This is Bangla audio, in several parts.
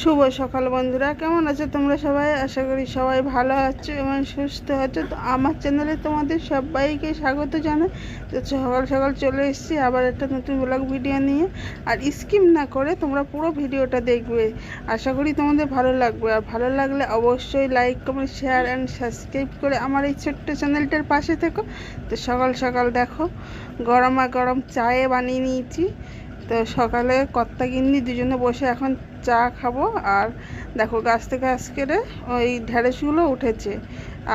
শুভ সকাল বন্ধুরা, কেমন আছো তোমরা সবাই? আশা করি সবাই ভালো আছো এবং সুস্থ আছো। তো আমার চ্যানেলে তোমাদের সবাইকে স্বাগত জানাই। তো সকাল সকাল চলে এসেছি আবার একটা নতুন ব্লগ ভিডিও নিয়ে। আর স্কিম না করে তোমরা পুরো ভিডিওটা দেখবে। আশা করি তোমাদের ভালো লাগবে। আর ভালো লাগলে অবশ্যই like comment share and subscribe করে আমার এই ছোট্ট চ্যানেলটার পাশে থেকো। তো সকাল সকাল দেখো, গরমা গরম চায়ে বানিয়ে নিয়েছি। তো সকালে কর্তা গিন্নি দুজনে বসে এখন চা খাব, আর দেখো গাছ থেকে আজকে ওই ঢ্যাঁড়সগুলো উঠেছে।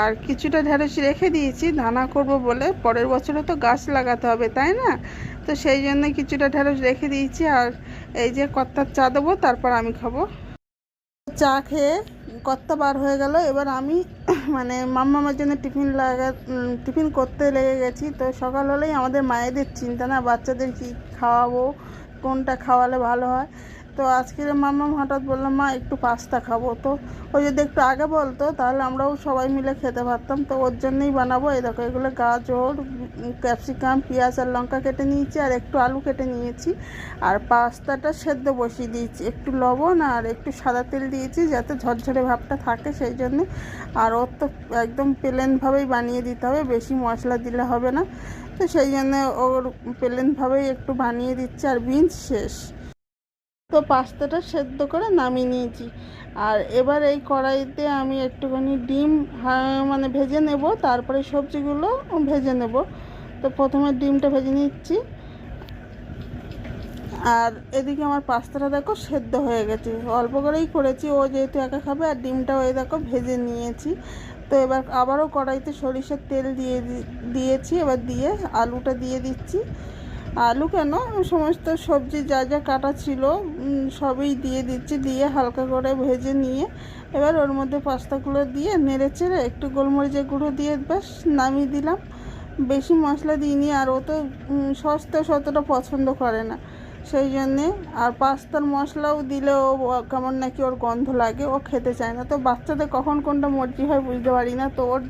আর কিছুটা ঢ্যাঁড়স রেখে দিয়েছি, দানা করব বলে। পরের বছরে তো গাছ লাগাতে হবে, তাই না? তো সেই জন্য কিছুটা ঢ্যাঁড়স রেখে দিয়েছি, আর এই যে কর্তার চা দেবো, তারপর আমি খাব। চা খেয়ে কর্তা বার হয়ে গেল, এবার আমি মানে মাম্মামার জন্য টিফিন লাগা টিফিন করতে লেগে গেছি। তো সকাল হলেই আমাদের মায়েদের চিন্তা না, বাচ্চাদের কি খাওয়াবো কোনটা খাওয়ালে ভালো হয়। তো আজকে মাম্মাম হঠাৎ বললাম মা, একটু পাস্তা খাব। তো ও যদি একটু আগে বলতো, তাহলে আমরাও সবাই মিলে খেতে পারতাম। তো ওর জন্যই বানাবো এই দেখো, এগুলো গাজর, ক্যাপসিকাম, পেঁয়াজ আর লঙ্কা কেটে নিয়েছি, আর একটু আলু কেটে নিয়েছি। আর পাস্তাটা সেদ্ধ বসিয়ে দিয়েছি। একটু লবণ আর একটু সাদা তেল দিয়েছি, যাতে ঝরঝরে ভাবটা থাকে সেই জন্যে। আর ওর তো একদম প্লেনভাবেই বানিয়ে দিতে হবে, বেশি মশলা দিলে হবে না। তো সেই জন্য ওর প্লেনভাবেই একটু বানিয়ে দিচ্ছি আর বিনস শেষ। তো পাস্তাটা সেদ্ধ করে নামিয়ে নিয়েছি। আর এবার এই কড়াইতে আমি একটুখানি ডিম হা- মানে ভেজে নেব, তারপরে সবজিগুলো ভেজে নেব। তো প্রথমে ডিমটা ভেজে নিচ্ছি। আর এদিকে আমার পাস্তাটা দেখো সেদ্ধ হয়ে গেছে। অল্প করেই করেছি, ও যেহেতু একা খাবে, আর ডিমটাও এই দেখো ভেজে নিয়েছি। তো এবার আবারও কড়াইতে সরিষার তেল দিয়ে দিয়েছি, এবার দিয়ে আলুটা দিয়ে দিচ্ছি। আলু কেন? সমস্ত সবজি যা যা কাটা ছিল সবই দিয়ে দিচ্ছি, দিয়ে হালকা করে ভেজে নিয়ে এবার ওর মধ্যে পাস্তাগুলো দিয়ে নেড়ে চেড়ে একটু গোলমরিচের গুঁড়ো দিয়ে ব্যাস নামিয়ে দিলাম। বেশি মশলা দিইনি আর ও তো সস্তা অতটা পছন্দ করে না। সেই জন্যে আর পাস্তার মশলাও দিলে ও কেমন নাকি ওর গন্ধ লাগে, ও খেতে চায় না। তো বাচ্চাদের কখন কোনটা মর্জি হয় বুঝতে পারি না। তো ওর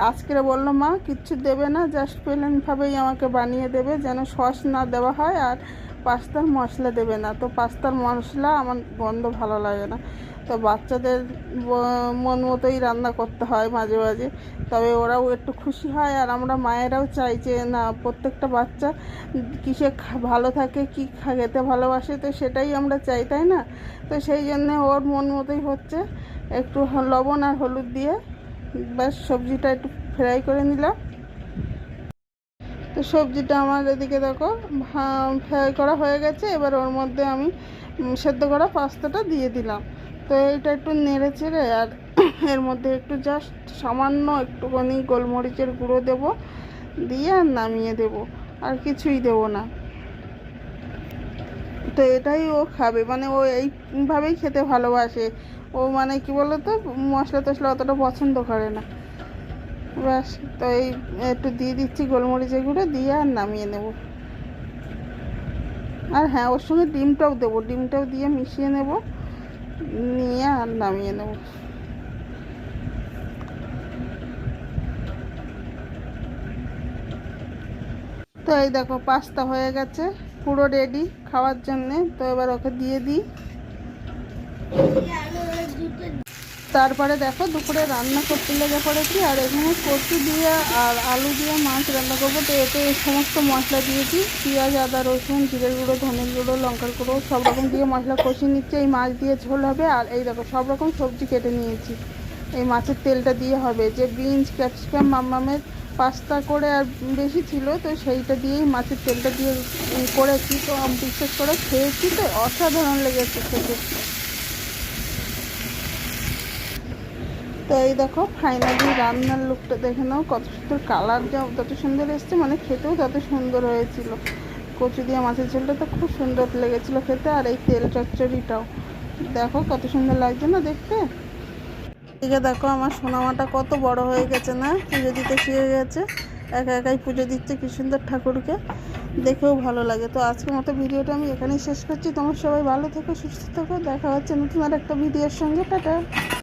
আজকে বলল, মা, কিচ্ছু দেবে না জাস্ট প্লেনভাবেই আমাকে বানিয়ে দেবে, যেন সস না দেওয়া হয় আর পাস্তার মশলা দেবে না। তো পাস্তার মশলা আমার গন্ধ ভালো লাগে না। তো বাচ্চাদের মন মতোই রান্না করতে হয় মাঝে মাঝে। তবে ওরাও একটু খুশি হয় আর আমরা মায়েরাও চাই যে, না, প্রত্যেকটা বাচ্চা কিসে ভালো থাকে, কী খেতে ভালোবাসে? তো সেটাই আমরা চাই, তাই না? তো সেই জন্যে ওর মন মতোই হচ্ছে একটু লবণ আর হলুদ দিয়ে ব্যাস, সবজিটা একটু ফ্রাই করে নিলাম। তো সবজিটা আমার এদিকে দেখো ফ্রাই করা হয়ে গেছে। এবার ওর মধ্যে আমি সেদ্ধ করা পাস্তাটা দিয়ে দিলাম। তো এইটা একটু নেড়ে চেড়ে আর এর মধ্যে একটু জাস্ট সামান্য একটুখানি গোলমরিচের গুঁড়ো দেব, দিয়ে আর নামিয়ে দেব। আর কিছুই দেব না। তো এটাই ও খাবে। মানে ও এইভাবেই খেতে ভালোবাসে। ও মানে কি বলতো, মশলা টশলা অতটা পছন্দ করে না। ব্যাস, তো এই একটু দিয়ে দিচ্ছি গোলমরিচের গুঁড়ো, দিয়ে আর নামিয়ে নেব। আর হ্যাঁ ওর সঙ্গে ডিমটাও দেবো, ডিমটাও দিয়ে মিশিয়ে নেব, নিয়ে আর নামিয়ে নেব। তো এই দেখো, পাস্তা হয়ে গেছে, পুরো রেডি খাওয়ার জন্যে। তো এবার ওকে দিয়ে দিই। তারপরে দেখো দুপুরে রান্না করতে লেগে পড়েছি, আর এখানে কচু দিয়ে আর আলু দিয়ে মাছ রান্না করব। তো এতে এই সমস্ত মশলা দিয়েছি, পেঁয়াজ, আদা, রসুন, জিরের গুঁড়ো, ধনের গুঁড়ো, লঙ্কার গুঁড়ো, সব রকম দিয়ে মশলা কষিয়ে নিচ্ছে। এই মাছ দিয়ে ঝোল হবে, আর এই দেখো সব রকম সবজি কেটে নিয়েছি। এই মাছের তেলটা দিয়ে হবে, যে বিনস, ক্যাপসিকাম, মাম্মামের পাস্তা করে আর বেশি ছিল, তো সেইটা দিয়েই মাছের তেলটা দিয়ে করেছি। তো বিশেষ করে, খেয়েছি, তো অসাধারণ লেগেছে খেতে। তো এই দেখো ফাইনালি রান্নার লুকটা দেখে নাও, কত সুন্দর কালার যা তত সুন্দর এসছে মানে খেতেও তত সুন্দর হয়েছিল। কচু দিয়ে মাছের ঝোলটা তো খুব সুন্দর লেগেছিল খেতে, আর এই তেল চচ্চড়িটাও। দেখো কত সুন্দর লাগছে না দেখতে? এদিকে দেখো আমার সোনামাটা কত বড় হয়ে গেছে না, পুজো দিতে শিখে গেছে। একা একাই পুজো দিচ্ছে কি সুন্দর ঠাকুরকে, দেখেও ভালো লাগে। তো আজকের মতো ভিডিওটা আমি এখানেই শেষ করছি। তোমার সবাই ভালো থেকো, সুস্থ থেকো, দেখা হচ্ছে নতুন আর একটা ভিডিওর সঙ্গে। টাটা।